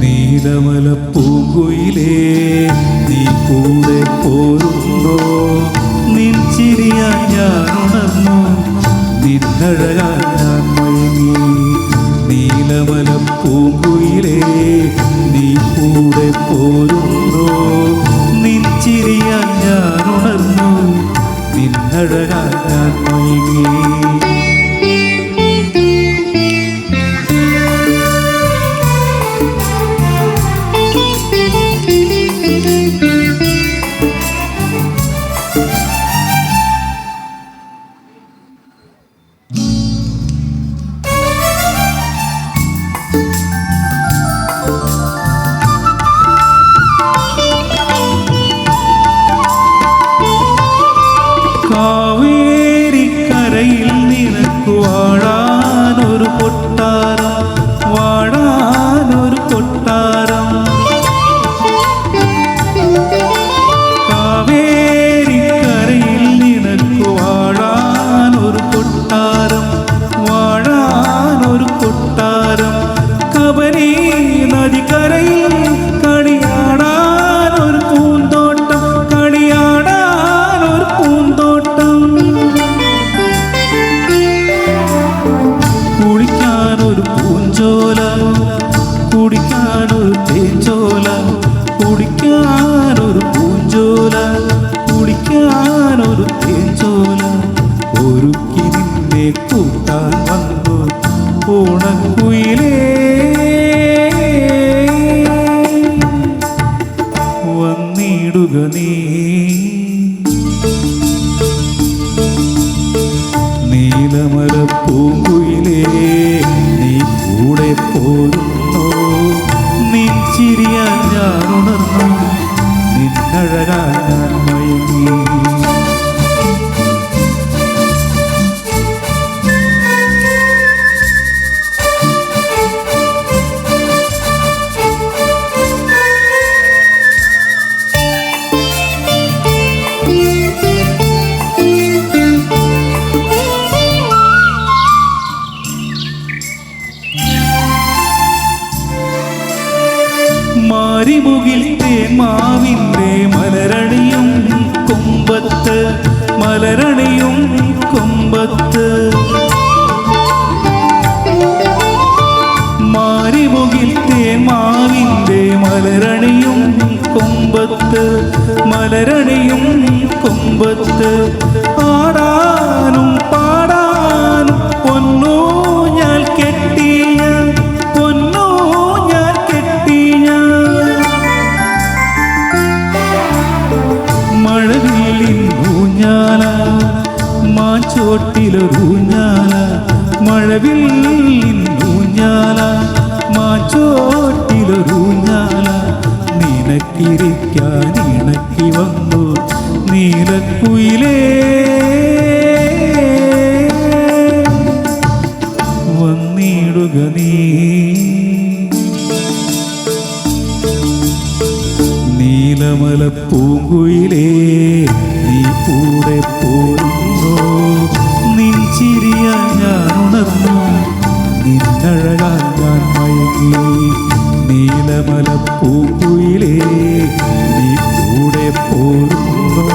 നീലമല പൂങ്കുയിലേ നീ കൂടെ പോരുന്നോ നിൻ ചിരിയാൻ ഞാൻ ഉണർന്നു നിന്നഴകാൻ ഞാൻ മയങ്ങി. നീലമല പൂങ്കുയിലേ നീ കൂടെ പോരുന്നോ നിൻ ചിരിയാൻ ഞാൻ ഉണർന്നു നിന്നഴകാൻ ഞാൻ മയങ്ങി. தொட்டாரா? ഓണക്കുയിലേ വന്നിടുക നീ. നീലമല പൂങ്കുയിലേ നീ കൂടെ പോരുന്നോ മലരണിയും കൊമ്പത്ത്. മാരിമുകിൽ തേന്മാവിന്റെ മലരണിയും കൊമ്പത്ത്. മലരണിയും മാച്ചോട്ടിലൊരൂഞ്ഞാല മഴവിൽ ഊഞ്ഞാല മാച്ചോട്ടിലൊരൂഞ്ഞാല നിനക്കിരിക്കാൻ ഇണക്കി വന്നു നീലക്കുയിലേ. വന്നിടുക നീ. നീലമല പൂങ്കുയിലേ നീ കൂടെ പോരുന്നോ നിൻ ചിരിയാൻ ഞാൻ ഉണർന്നു. നിന്നഴകാൻ ഞാൻ മയങ്ങി. നീലമല പൂക്കുയിലേ നീ കൂടെ പോരുന്നോ